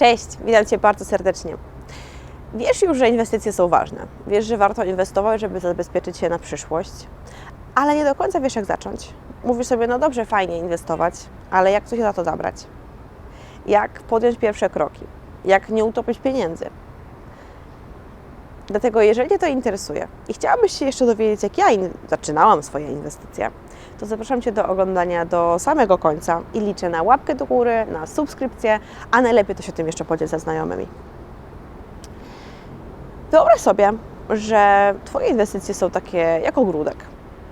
Cześć, witam Cię bardzo serdecznie. Wiesz już, że inwestycje są ważne. Wiesz, że warto inwestować, żeby zabezpieczyć się na przyszłość, ale nie do końca wiesz, jak zacząć. Mówisz sobie, no dobrze, fajnie inwestować, ale jak coś za to zabrać? Jak podjąć pierwsze kroki? Jak nie utopić pieniędzy? Dlatego, jeżeli to interesuje i chciałabyś się jeszcze dowiedzieć, jak ja zaczynałam swoje inwestycje, to zapraszam Cię do oglądania do samego końca i liczę na łapkę do góry, na subskrypcję, a najlepiej to się tym jeszcze podziel ze znajomymi. Wyobraź sobie, że Twoje inwestycje są takie jak ogródek.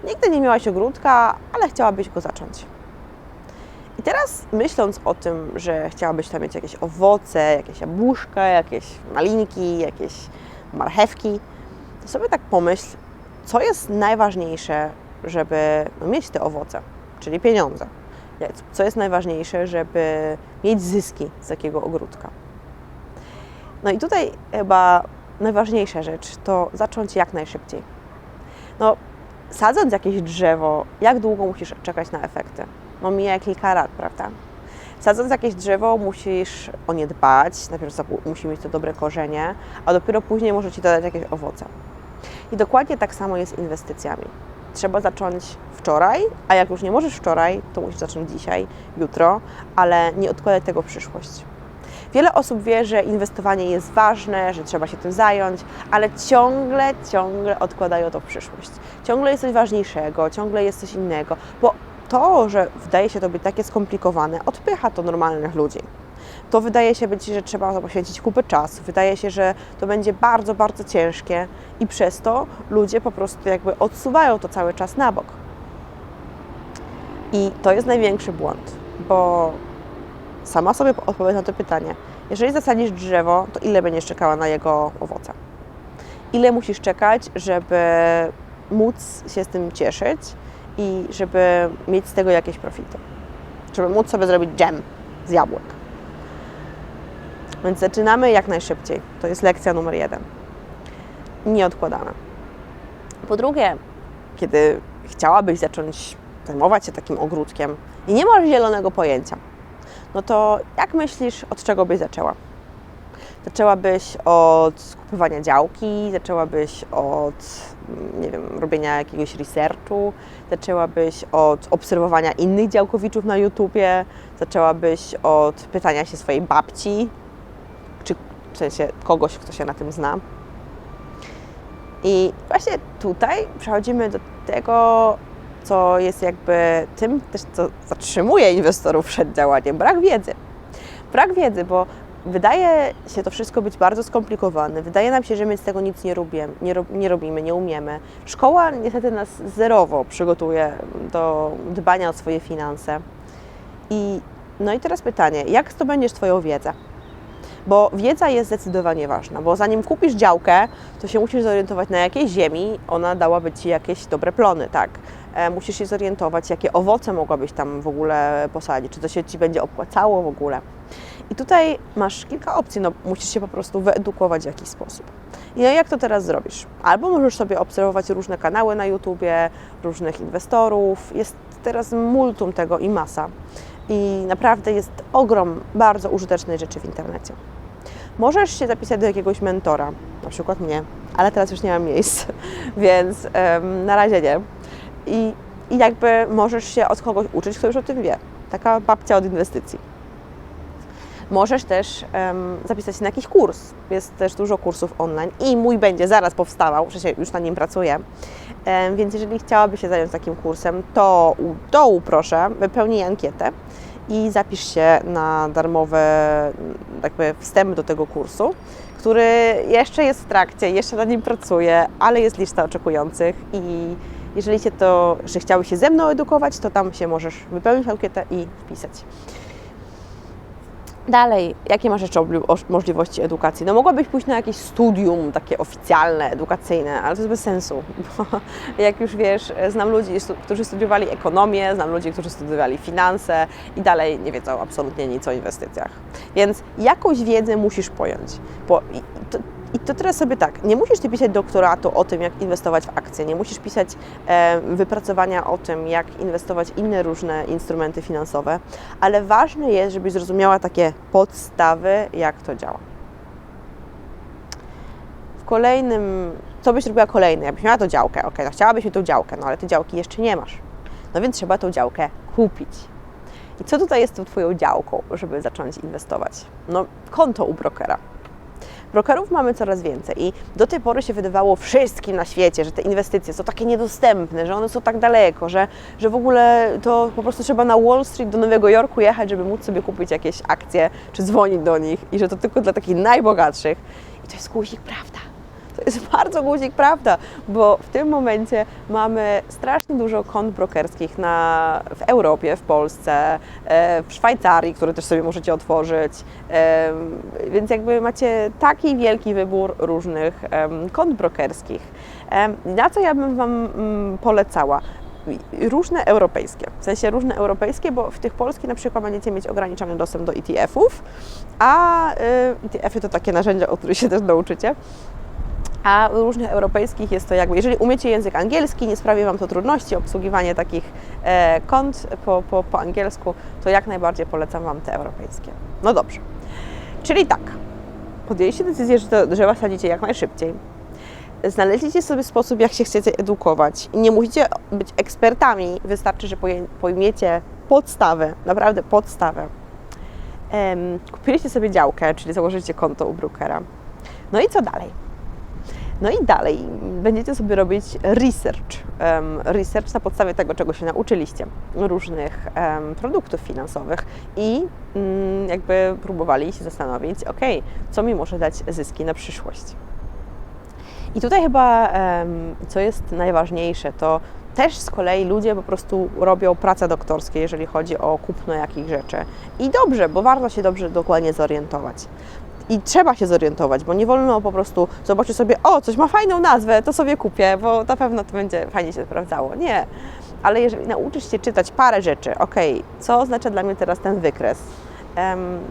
Nigdy nie miałaś ogródka, ale chciałabyś go zacząć. I teraz myśląc o tym, że chciałabyś tam mieć jakieś owoce, jakieś jabłuszka, jakieś malinki, jakieś marchewki, to sobie tak pomyśl, co jest najważniejsze, żeby no, mieć te owoce, czyli pieniądze. Co jest najważniejsze, żeby mieć zyski z takiego ogródka. No i tutaj chyba najważniejsza rzecz to zacząć jak najszybciej. No, sadząc jakieś drzewo, jak długo musisz czekać na efekty? No mija kilka lat, prawda? Sadząc jakieś drzewo, musisz o nie dbać, najpierw musi mieć to dobre korzenie, a dopiero później może Ci to dać jakieś owoce. I dokładnie tak samo jest z inwestycjami. Trzeba zacząć wczoraj, a jak już nie możesz wczoraj, to musisz zacząć dzisiaj, jutro, ale nie odkładać tego w przyszłość. Wiele osób wie, że inwestowanie jest ważne, że trzeba się tym zająć, ale ciągle, ciągle odkładają to w przyszłość. Ciągle jest coś ważniejszego, ciągle jest coś innego, bo to, że wydaje się to być takie skomplikowane, odpycha to normalnych ludzi. To wydaje się być, że trzeba poświęcić kupę czasu, wydaje się, że to będzie bardzo, bardzo ciężkie i przez to ludzie po prostu jakby odsuwają to cały czas na bok. I to jest największy błąd, bo sama sobie odpowiedz na to pytanie. Jeżeli zasadzisz drzewo, to ile będziesz czekała na jego owoce? Ile musisz czekać, żeby móc się z tym cieszyć i żeby mieć z tego jakieś profity? Żeby móc sobie zrobić dżem z jabłek. Więc zaczynamy jak najszybciej. To jest lekcja numer jeden. Nie odkładamy. Po drugie, kiedy chciałabyś zacząć zajmować się takim ogródkiem i nie masz zielonego pojęcia, no to jak myślisz, od czego byś zaczęła? Zaczęłabyś od kupowania działki, zaczęłabyś od, mm, nie wiem, robienia jakiegoś researchu, zaczęłabyś od obserwowania innych działkowiczów na YouTubie, zaczęłabyś od pytania się swojej babci, czy w sensie kogoś, kto się na tym zna. I właśnie tutaj przechodzimy do tego, co jest jakby tym też, co zatrzymuje inwestorów przed działaniem, brak wiedzy. Brak wiedzy, bo wydaje się to wszystko być bardzo skomplikowane. Wydaje nam się, że my z tego nic nie, robimy, nie, nie robimy, nie umiemy. Szkoła niestety nas zerowo przygotuje do dbania o swoje finanse. I, no i teraz pytanie, jak zdobędziesz Twoją wiedzę? Bo wiedza jest zdecydowanie ważna, bo zanim kupisz działkę, to się musisz zorientować na jakiej ziemi ona dałaby Ci jakieś dobre plony, tak? E, musisz się zorientować, jakie owoce mogłabyś tam w ogóle posadzić, czy to się Ci będzie opłacało w ogóle. I tutaj masz kilka opcji, no musisz się po prostu wyedukować w jakiś sposób. I jak to teraz zrobisz? Albo możesz sobie obserwować różne kanały na YouTubie, różnych inwestorów, jest teraz multum tego i masa. I naprawdę jest ogrom bardzo użytecznej rzeczy w internecie. Możesz się zapisać do jakiegoś mentora, na przykład mnie, ale teraz już nie mam miejsc, więc em, na razie nie. I, I jakby możesz się od kogoś uczyć, kto już o tym wie. Taka babcia od inwestycji. Możesz też em, zapisać się na jakiś kurs. Jest też dużo kursów online i mój będzie zaraz powstawał, przecież już na nim pracuję. Em, więc jeżeli chciałabyś się zająć takim kursem, to u dołu proszę, wypełnij ankietę i zapisz się na darmowy jakby wstęp do tego kursu, który jeszcze jest w trakcie, jeszcze nad nim pracuję, ale jest lista oczekujących i jeżeli Cię to, że chciałbyś się ze mną edukować, to tam się możesz wypełnić ankietę i wpisać. Dalej, jakie masz jeszcze możliwości edukacji? No mogłabyś pójść na jakieś studium takie oficjalne, edukacyjne, ale to jest bez sensu, bo jak już wiesz, znam ludzi, którzy studiowali ekonomię, znam ludzi, którzy studiowali finanse i dalej nie wiedzą absolutnie nic o inwestycjach. Więc jakąś wiedzę musisz pojąć, bo i- to, teraz sobie tak, nie musisz ty pisać doktoratu o tym, jak inwestować w akcje, nie musisz pisać e, wypracowania o tym, jak inwestować inne różne instrumenty finansowe, ale ważne jest, żebyś zrozumiała takie podstawy, jak to działa. W kolejnym, co byś robiła kolejne? Jakbyś miała tą działkę, ok, no chciałabyś mieć tą działkę, no ale tej działki jeszcze nie masz. No więc trzeba tą działkę kupić. I co tutaj jest tą Twoją działką, żeby zacząć inwestować? No, konto u brokera. Brokerów mamy coraz więcej i do tej pory się wydawało wszystkim na świecie, że te inwestycje są takie niedostępne, że one są tak daleko, że, że w ogóle to po prostu trzeba na Wall Street do Nowego Jorku jechać, żeby móc sobie kupić jakieś akcje czy dzwonić do nich i że to tylko dla takich najbogatszych. I to jest guzik prawda. To jest bardzo guzik prawda, bo w tym momencie mamy strasznie dużo kont brokerskich na, w Europie, w Polsce, e, w Szwajcarii, które też sobie możecie otworzyć. E, Więc jakby macie taki wielki wybór różnych kont brokerskich. Na co ja bym Wam mm, polecała? różne europejskie, w sensie różne europejskie, bo w tych polskich na przykład będziecie mieć ograniczony dostęp do ETF-ów, a y, ETF-y to takie narzędzia, o których się też nauczycie. A u różnych europejskich jest to jakby, jeżeli umiecie język angielski, nie sprawi Wam to trudności, obsługiwanie takich e, kont po, po, po angielsku, to jak najbardziej polecam Wam te europejskie. No dobrze. Czyli tak, podjęliście decyzję, że, to, Was sadzicie jak najszybciej. Znaleźliście sobie sposób, jak się chcecie edukować. Nie musicie być ekspertami, wystarczy, że pojmiecie podstawę, naprawdę podstawę. Kupiliście sobie działkę, czyli założycie konto u brokera. No i co dalej? No i dalej będziecie sobie robić research. research na podstawie tego, czego się nauczyliście, różnych produktów finansowych i mm, jakby próbowali się zastanowić, ok, co mi może dać zyski na przyszłość. I tutaj chyba, co jest najważniejsze, to też z kolei ludzie po prostu robią prace doktorskie, jeżeli chodzi o kupno jakichś rzeczy. I dobrze, bo warto się dobrze, dokładnie zorientować. I trzeba się zorientować, bo nie wolno po prostu zobaczyć sobie, o, coś ma fajną nazwę, to sobie kupię, bo na pewno to będzie fajnie się sprawdzało. Nie. Ale jeżeli nauczysz się czytać parę rzeczy, ok, co oznacza dla mnie teraz ten wykres?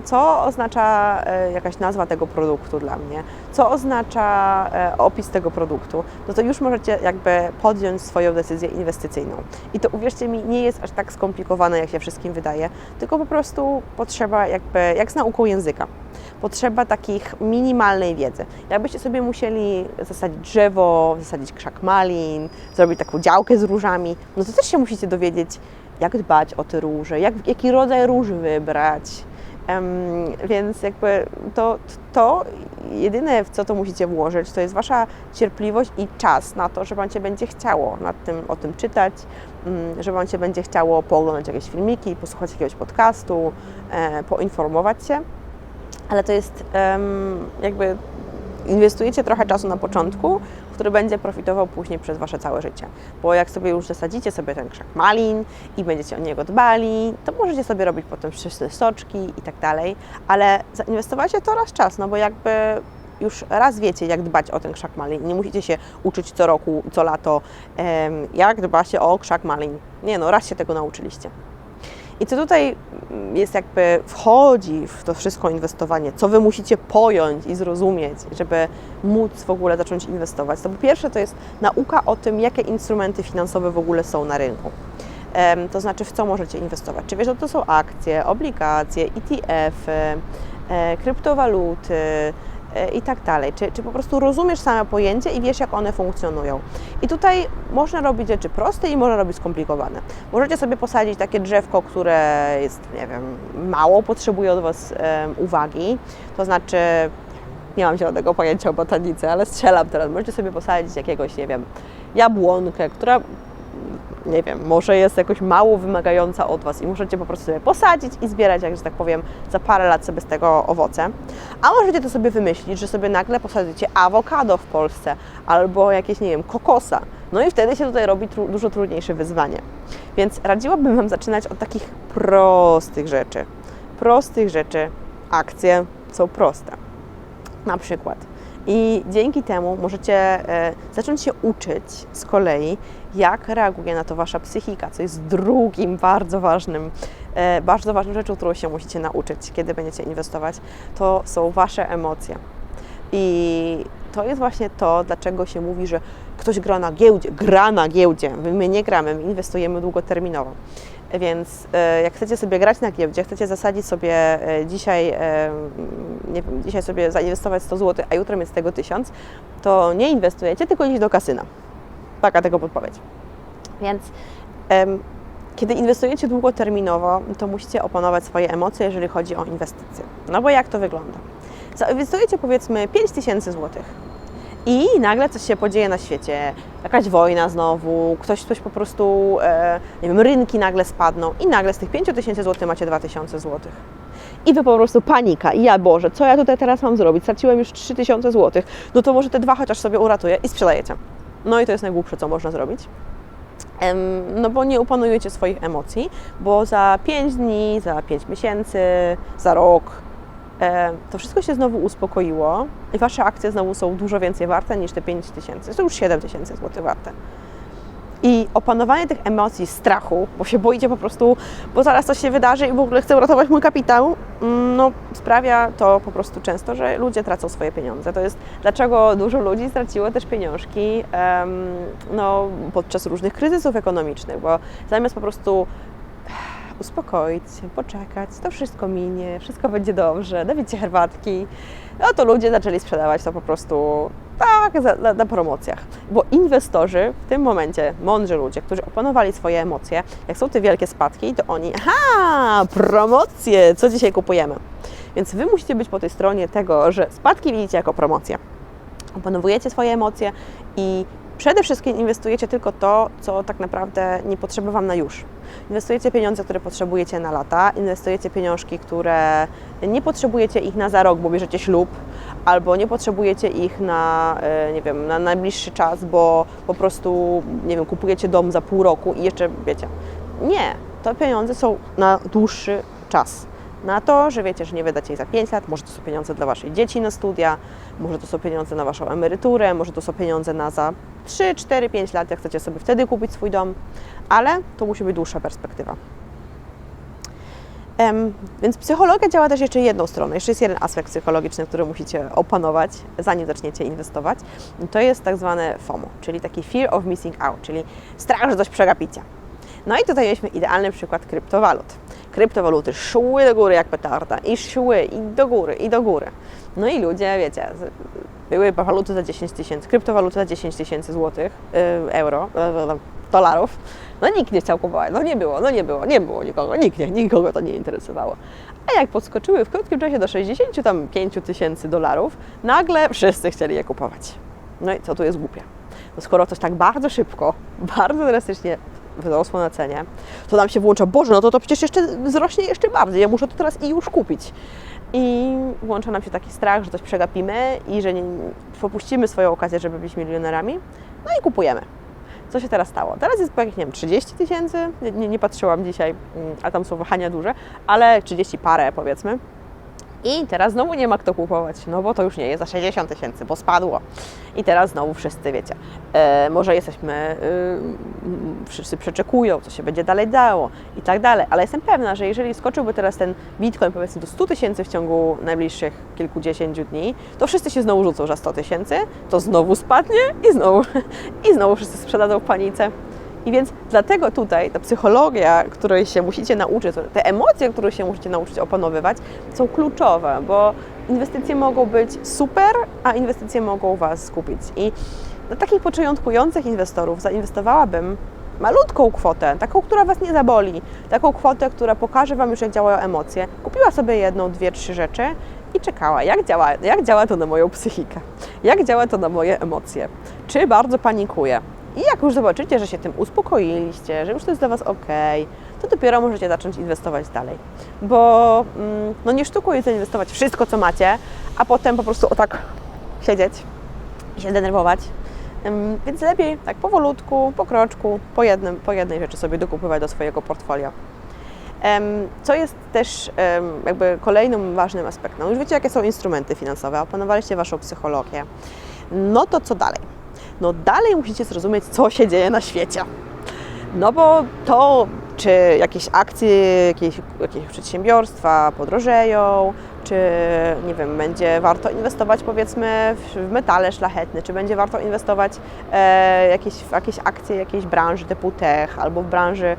Co oznacza e, jakaś nazwa tego produktu dla mnie? Co oznacza e, opis tego produktu? No to już możecie jakby podjąć swoją decyzję inwestycyjną. I to uwierzcie mi, nie jest aż tak skomplikowane, jak się wszystkim wydaje, tylko po prostu potrzeba jakby, jak z nauką języka, potrzeba takich minimalnej wiedzy. Jakbyście sobie musieli zasadzić drzewo, zasadzić krzak malin, zrobić taką działkę z różami, no to też się musicie dowiedzieć, jak dbać o te róże, jak, jaki rodzaj róż wybrać. Em, więc jakby to, to jedyne, w co to musicie włożyć, to jest Wasza cierpliwość i czas na to, że Wam się będzie chciało nad tym, o tym czytać, mm, że Wam się będzie chciało pooglądać jakieś filmiki, posłuchać jakiegoś podcastu, e, poinformować się. Ale to jest jakby inwestujecie trochę czasu na początku, który będzie profitował później przez Wasze całe życie. Bo jak sobie już zasadzicie sobie ten krzak malin i będziecie o niego dbali, to możecie sobie robić potem wszyscy soczki i tak dalej, ale zainwestowacie to raz czas, no bo jakby już raz wiecie, jak dbać o ten krzak malin. Nie musicie się uczyć co roku, co lato, jak dba się o krzak malin. Nie no, raz się tego nauczyliście. I co tutaj jest jakby wchodzi w to wszystko inwestowanie, co wy musicie pojąć i zrozumieć, żeby móc w ogóle zacząć inwestować. To po pierwsze to jest nauka o tym, jakie instrumenty finansowe w ogóle są na rynku. To znaczy, w co możecie inwestować. Czy wiesz, że to są akcje, obligacje, ETF-y, e, kryptowaluty i tak dalej. Czy, czy po prostu rozumiesz same pojęcie i wiesz, jak one funkcjonują. I tutaj można robić rzeczy proste i można robić skomplikowane. Możecie sobie posadzić takie drzewko, które jest, nie wiem, mało potrzebuje od Was em, uwagi, to znaczy nie mam zielonego pojęcia o botanice, ale strzelam teraz. Możecie sobie posadzić jakiegoś, nie wiem, jabłonkę, która nie wiem, może jest jakoś mało wymagająca od Was i możecie po prostu sobie posadzić i zbierać, jak że tak powiem, za parę lat sobie z tego owoce. A możecie to sobie wymyślić, że sobie nagle posadzicie awokado w Polsce albo jakieś, nie wiem, kokosa. No i wtedy się tutaj robi tru- dużo trudniejsze wyzwanie. Więc radziłabym Wam zaczynać od takich prostych rzeczy. Prostych rzeczy. Akcje są proste na przykład. I dzięki temu możecie e, zacząć się uczyć z kolei, jak reaguje na to wasza psychika, co jest drugim bardzo ważnym, e, bardzo ważną rzeczą, którą się musicie nauczyć, kiedy będziecie inwestować, to są wasze emocje. I to jest właśnie to, dlaczego się mówi, że ktoś gra na giełdzie, gra na giełdzie. My nie gramy, my inwestujemy długoterminowo. Więc e, jak chcecie sobie grać na giełdzie, chcecie zasadzić sobie e, dzisiaj, e, nie wiem, dzisiaj sobie zainwestować 100 zł, a jutro mieć z tego 1000, to nie inwestujecie, tylko iść do kasyna. Taka tego podpowiedź. Więc kiedy inwestujecie długoterminowo, to musicie opanować swoje emocje, jeżeli chodzi o inwestycje. No bo jak to wygląda? Zainwestujecie powiedzmy 5000 złotych i nagle coś się podzieje na świecie, jakaś wojna znowu, ktoś coś po prostu, e, nie wiem, rynki nagle spadną i nagle z tych 5000 zł macie 2000 zł. I wy po prostu panika. I ja, Boże, co ja tutaj teraz mam zrobić? Straciłem już 3000 zł. No to może te dwa chociaż sobie uratuję i sprzedajecie. No i to jest najgłupsze, co można zrobić. No bo nie opanujecie swoich emocji, bo za 5 dni, za 5 miesięcy, za rok to wszystko się znowu uspokoiło i Wasze akcje znowu są dużo więcej warte niż te 5 tysięcy. Są już 7 tysięcy złotych warte. I opanowanie tych emocji, strachu, bo się boicie po prostu, bo zaraz coś się wydarzy i w ogóle chcę uratować mój kapitał, mm, no sprawia to po prostu często, że ludzie tracą swoje pieniądze. To jest dlaczego dużo ludzi straciło też pieniążki em, no, podczas różnych kryzysów ekonomicznych, bo zamiast po prostu uspokoić się, poczekać, to wszystko minie, wszystko będzie dobrze, dowiecie herbatki, no to ludzie zaczęli sprzedawać to po prostu tak, za, na, na promocjach. Bo inwestorzy w tym momencie, mądrzy ludzie, którzy opanowali swoje emocje, jak są te wielkie spadki, to oni, aha, promocje, co dzisiaj kupujemy? Więc Wy musicie być po tej stronie tego, że spadki widzicie jako promocję. Opanowujecie swoje emocje i przede wszystkim inwestujecie tylko to, co tak naprawdę nie potrzeba Wam na już. Inwestujecie pieniądze, które potrzebujecie na lata, inwestujecie pieniążki, które nie potrzebujecie ich na za rok, bo bierzecie ślub, albo nie potrzebujecie ich na, e, nie wiem, na najbliższy czas, bo po prostu, nie wiem, kupujecie dom za pół roku i jeszcze, wiecie, nie, to pieniądze są na dłuższy czas. Na to, że wiecie, że nie wydacie ich za 5 lat, może to są pieniądze dla Waszej dzieci na studia, może to są pieniądze na Waszą emeryturę, może to są pieniądze na za 3, 4, 5 lat, jak chcecie sobie wtedy kupić swój dom, ale to musi być dłuższa perspektywa. Em, więc psychologia działa też jeszcze jedną stronę. Jeszcze jest jeden aspekt psychologiczny, który musicie opanować, zanim zaczniecie inwestować. To jest tak zwane FOMO, czyli taki fear of missing out, czyli strach, że coś przegapicie. No i tutaj mieliśmy idealny przykład kryptowalut. Kryptowaluty szły do góry jak petarda i szły i do góry, i do góry. No i ludzie, wiecie, były waluty za 10 tysięcy, kryptowaluty za 10 tysięcy złotych, yy, euro, yy, dolarów. No nikt nie chciał kupować, no nie było, no nie było, nie było nikogo, nikt nie, nikogo to nie interesowało. A jak podskoczyły w krótkim czasie do 65 tysięcy dolarów, nagle wszyscy chcieli je kupować. No i co tu jest głupie? No skoro coś tak bardzo szybko, bardzo drastycznie wyrosło na cenie, to nam się włącza, Boże, no to to przecież jeszcze wzrośnie jeszcze bardziej, ja muszę to teraz i już kupić. I włącza nam się taki strach, że coś przegapimy i że nie, popuścimy swoją okazję, żeby być milionerami, no i kupujemy. Co się teraz stało? Teraz jest jakieś, nie wiem, 30 tysięcy, nie, nie, nie patrzyłam dzisiaj, mm, a tam są wahania duże, ale 30 parę powiedzmy. I teraz znowu nie ma kto kupować, no bo to już nie jest za 60 tysięcy, bo spadło. I teraz znowu wszyscy wiecie, e, może jesteśmy, e, wszyscy przeczekują, co się będzie dalej dało i tak dalej, ale jestem pewna, że jeżeli skoczyłby teraz ten bitcoin powiedzmy do 100 tysięcy w ciągu najbliższych kilkudziesięciu dni, to wszyscy się znowu rzucą za 100 tysięcy, to znowu spadnie i znowu, i znowu wszyscy sprzedadzą w panice. I więc dlatego tutaj ta psychologia, której się musicie nauczyć, te emocje, które się musicie nauczyć opanowywać, są kluczowe, bo inwestycje mogą być super, a inwestycje mogą Was skupić. I dla takich początkujących inwestorów zainwestowałabym malutką kwotę, taką, która Was nie zaboli, taką kwotę, która pokaże Wam już, jak działają emocje. Kupiła sobie jedną, dwie, trzy rzeczy i czekała, jak działa, jak działa to na moją psychikę, jak działa to na moje emocje, czy bardzo panikuję. I jak już zobaczycie, że się tym uspokoiliście, że już to jest dla Was ok, to dopiero możecie zacząć inwestować dalej. Bo mm, no nie sztuką jest zainwestować wszystko, co macie, a potem po prostu o tak siedzieć i się denerwować. Więc lepiej tak powolutku, po kroczku, po, jednym, po jednej rzeczy sobie dokupywać do swojego portfolio. Co jest też jakby kolejnym ważnym aspektem. No Już wiecie, jakie są instrumenty finansowe, opanowaliście Waszą psychologię. No to co dalej? No dalej musicie zrozumieć, co się dzieje na świecie. No bo to, czy jakieś akcje, jakieś, jakieś przedsiębiorstwa podrożeją, czy nie wiem, będzie warto inwestować powiedzmy w metale szlachetne, czy będzie warto inwestować e, jakieś, w jakieś akcje jakiejś branży typu tech albo w branży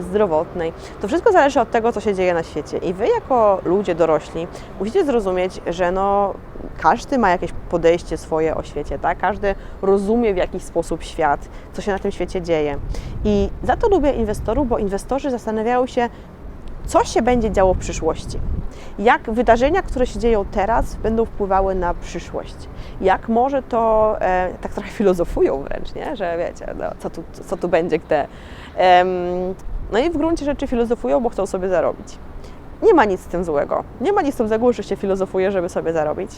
zdrowotnej. To wszystko zależy od tego, co się dzieje na świecie. I Wy jako ludzie dorośli musicie zrozumieć, że no, każdy ma jakieś podejście swoje o świecie, tak? Każdy rozumie w jakiś sposób świat, co się na tym świecie dzieje. I za to lubię inwestorów, bo inwestorzy zastanawiają się, co się będzie działo w przyszłości. Jak wydarzenia, które się dzieją teraz, będą wpływały na przyszłość. Jak może to, e, tak trochę filozofują wręcz, nie? że wiecie, no, co, tu, co tu będzie, gdy. No i w gruncie rzeczy filozofują, bo chcą sobie zarobić. Nie ma nic z tym złego. Nie ma nic z tym złego, że się filozofuje, żeby sobie zarobić.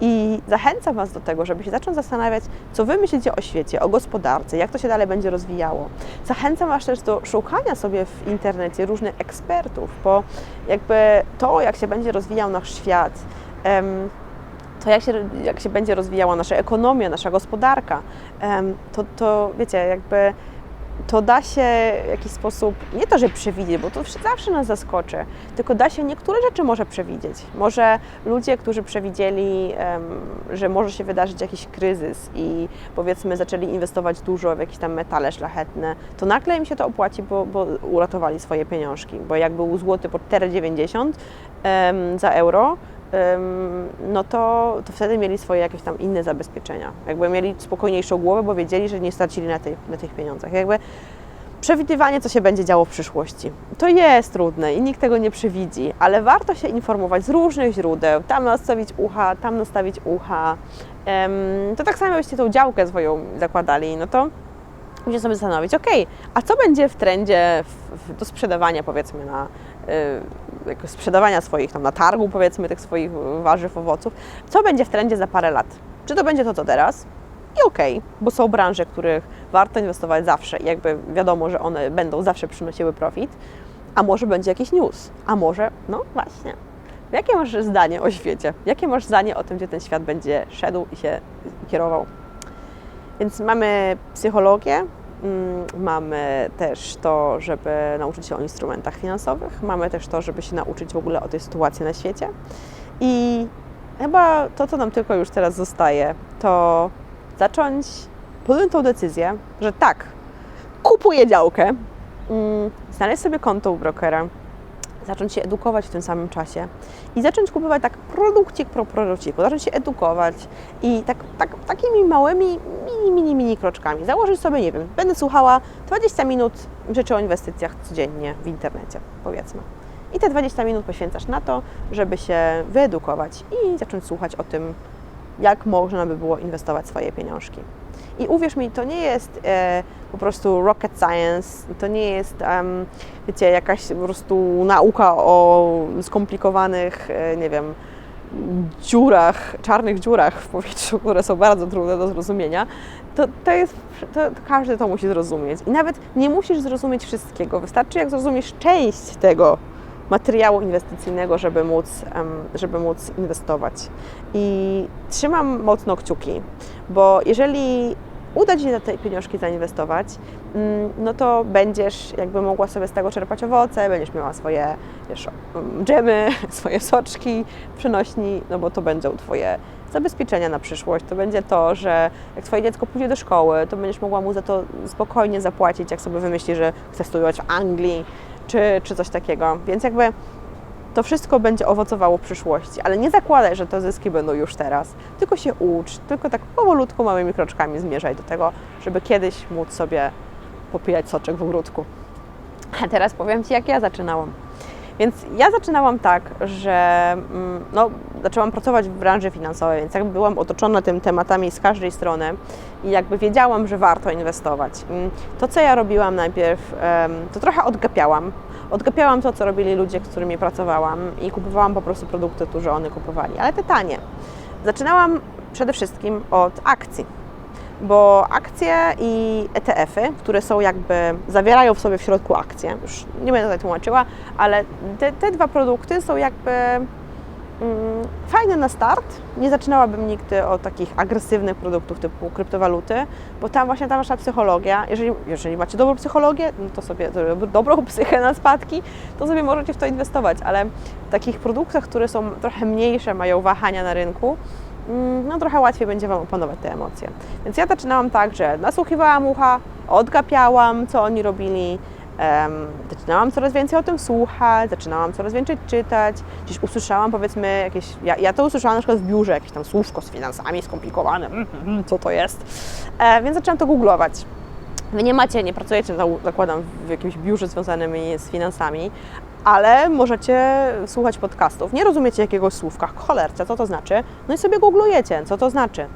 I zachęcam Was do tego, żeby się zacząć zastanawiać, co Wy myślicie o świecie, o gospodarce, jak to się dalej będzie rozwijało. Zachęcam Was też do szukania sobie w internecie różnych ekspertów, bo jakby to, jak się będzie rozwijał nasz świat, em, to jak się, jak się będzie rozwijała nasza ekonomia, nasza gospodarka, em, to, to wiecie, jakby to da się w jakiś sposób, nie to, że przewidzieć, bo to wsz- zawsze nas zaskoczy, tylko da się niektóre rzeczy może przewidzieć. Może ludzie, którzy przewidzieli, że może się wydarzyć jakiś kryzys i powiedzmy zaczęli inwestować dużo w jakieś tam metale szlachetne, to nagle im się to opłaci, bo, bo uratowali swoje pieniążki. Bo jak był złoty po 4,90 em, za euro, no to, to wtedy mieli swoje jakieś tam inne zabezpieczenia. Jakby mieli spokojniejszą głowę, bo wiedzieli, że nie stracili na, tej, na tych pieniądzach. Jakby przewidywanie, co się będzie działo w przyszłości. To jest trudne i nikt tego nie przewidzi, ale warto się informować z różnych źródeł, tam nastawić ucha, tam nastawić ucha. To tak samo, jakbyście tą działkę swoją zakładali, no to musicie sobie zastanowić, ok, a co będzie w trendzie w, w, do sprzedawania, powiedzmy, na y, jako sprzedawania swoich tam na targu, powiedzmy, tych swoich warzyw, owoców, co będzie w trendzie za parę lat? Czy to będzie to, co teraz? I okej, bo są branże, których warto inwestować zawsze jakby wiadomo, że one będą zawsze przynosiły profit, a może będzie jakiś news, a może, no właśnie. Jakie masz zdanie o świecie? Jakie masz zdanie o tym, gdzie ten świat będzie szedł i się kierował? Więc mamy psychologię, mamy też to, żeby nauczyć się o instrumentach finansowych, mamy też to, żeby się nauczyć w ogóle o tej sytuacji na świecie. I chyba to, co nam tylko już teraz zostaje, to zacząć podjąć tą decyzję, że tak, kupuję działkę, mm, znaleźć sobie konto u brokera, zacząć się edukować w tym samym czasie i zacząć kupować tak produkcik po produkciku, zacząć się edukować i tak, tak, takimi małymi, mini, mini, mini kroczkami. Założyć sobie, nie wiem, będę słuchała 20 minut rzeczy o inwestycjach codziennie w internecie, powiedzmy. I te 20 minut poświęcasz na to, żeby się wyedukować i zacząć słuchać o tym, jak można by było inwestować swoje pieniążki. I uwierz mi, to nie jest e, po prostu rocket science, to nie jest, em, wiecie, jakaś po prostu nauka o skomplikowanych, e, nie wiem, dziurach, czarnych dziurach w powietrzu, które są bardzo trudne do zrozumienia. To, to jest, to, każdy to musi zrozumieć. I nawet nie musisz zrozumieć wszystkiego, wystarczy jak zrozumiesz część tego, materiału inwestycyjnego, żeby móc, żeby móc inwestować. I trzymam mocno kciuki, bo jeżeli uda Ci się te pieniążki zainwestować, mm, no to będziesz jakby mogła sobie z tego czerpać owoce, będziesz miała swoje wiesz, mm, dżemy, swoje soczki przenośni, no bo to będą Twoje zabezpieczenia na przyszłość. To będzie to, że jak Twoje dziecko pójdzie do szkoły, to będziesz mogła mu za to spokojnie zapłacić, jak sobie wymyśli, że chce studiować w Anglii, czy, czy coś takiego. Więc jakby to wszystko będzie owocowało przyszłości, ale nie zakładaj, że te zyski będą już teraz, tylko się ucz, tylko tak powolutku, małymi kroczkami zmierzaj do tego, żeby kiedyś móc sobie popijać soczek w ogródku. A teraz powiem Ci, jak ja zaczynałam. Więc ja zaczynałam tak, że mm, no, zaczęłam pracować w branży finansowej, więc jakby byłam otoczona tym tematami z każdej strony i jakby wiedziałam, że warto inwestować. To, co ja robiłam najpierw, to trochę odgapiałam. Odgapiałam to, co robili ludzie, z którymi pracowałam i kupowałam po prostu produkty, które oni kupowali, ale te tanie. Zaczynałam przede wszystkim od akcji bo akcje i ETF-y, które są jakby, zawierają w sobie w środku akcje, już nie będę tutaj tłumaczyła, ale te, te dwa produkty są jakby Mm, Fajny na start. Nie zaczynałabym nigdy od takich agresywnych produktów typu kryptowaluty, bo tam właśnie ta wasza psychologia, jeżeli, jeżeli macie dobrą psychologię, no to sobie dobrą psychę na spadki, to sobie możecie w to inwestować, ale w takich produktach, które są trochę mniejsze, mają wahania na rynku, no trochę łatwiej będzie Wam opanować te emocje. Więc ja zaczynałam tak, że nasłuchiwałam ucha, odgapiałam, co oni robili, Em, zaczynałam coraz więcej o tym słuchać, zaczynałam coraz więcej czytać, gdzieś usłyszałam powiedzmy jakieś, ja, ja to usłyszałam na przykład w biurze, jakieś tam słówko z finansami skomplikowane, mm, mm, co to jest, e, więc zaczęłam to googlować. Wy nie macie, nie pracujecie, zakładam, w jakimś biurze związanym z finansami, ale możecie słuchać podcastów. Nie rozumiecie jakiegoś słówka, cholercia, co to znaczy, no i sobie googlujecie, co to znaczy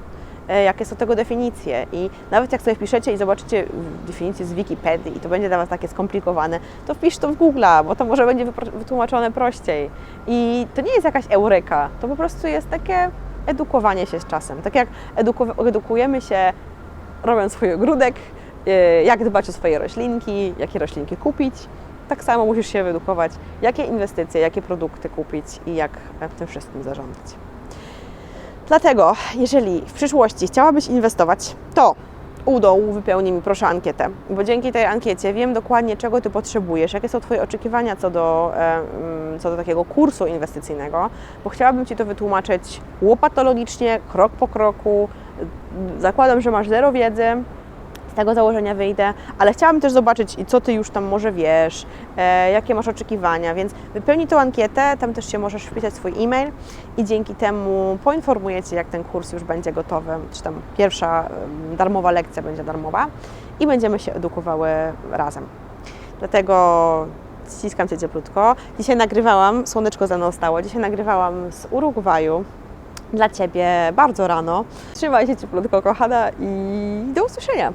e, jakie są tego definicje. I nawet jak sobie wpiszecie i zobaczycie definicję z Wikipedii i to będzie dla Was takie skomplikowane, to wpisz to w Google'a, bo to może będzie wytłumaczone prościej. I to nie jest jakaś eureka, to po prostu jest takie edukowanie się z czasem. Tak jak eduku- edukujemy się robiąc swój ogródek, e, jak dbać o swoje roślinki, jakie roślinki kupić, tak samo musisz się wyedukować, jakie inwestycje, jakie produkty kupić i jak tym wszystkim zarządzać. Dlatego, jeżeli w przyszłości chciałabyś inwestować, to u dołu wypełnij mi proszę ankietę, bo dzięki tej ankiecie wiem dokładnie, czego Ty potrzebujesz, jakie są Twoje oczekiwania co do, e, mm, co do takiego kursu inwestycyjnego, bo chciałabym Ci to wytłumaczyć łopatologicznie, krok po kroku. Zakładam, że masz zero wiedzy, tego założenia wyjdę, ale chciałabym też zobaczyć, co Ty już tam może wiesz, e, jakie masz oczekiwania, więc wypełnij tą ankietę, tam też się możesz wpisać swój e-mail i dzięki temu poinformuję Cię, jak ten kurs już będzie gotowy, czy tam pierwsza darmowa lekcja będzie darmowa i będziemy się edukowały razem. Dlatego ściskam Cię cieplutko. Dzisiaj nagrywałam, słoneczko za mną stało, dzisiaj nagrywałam z Urugwaju dla Ciebie bardzo rano. Trzymaj się cieplutko, kochana i do usłyszenia.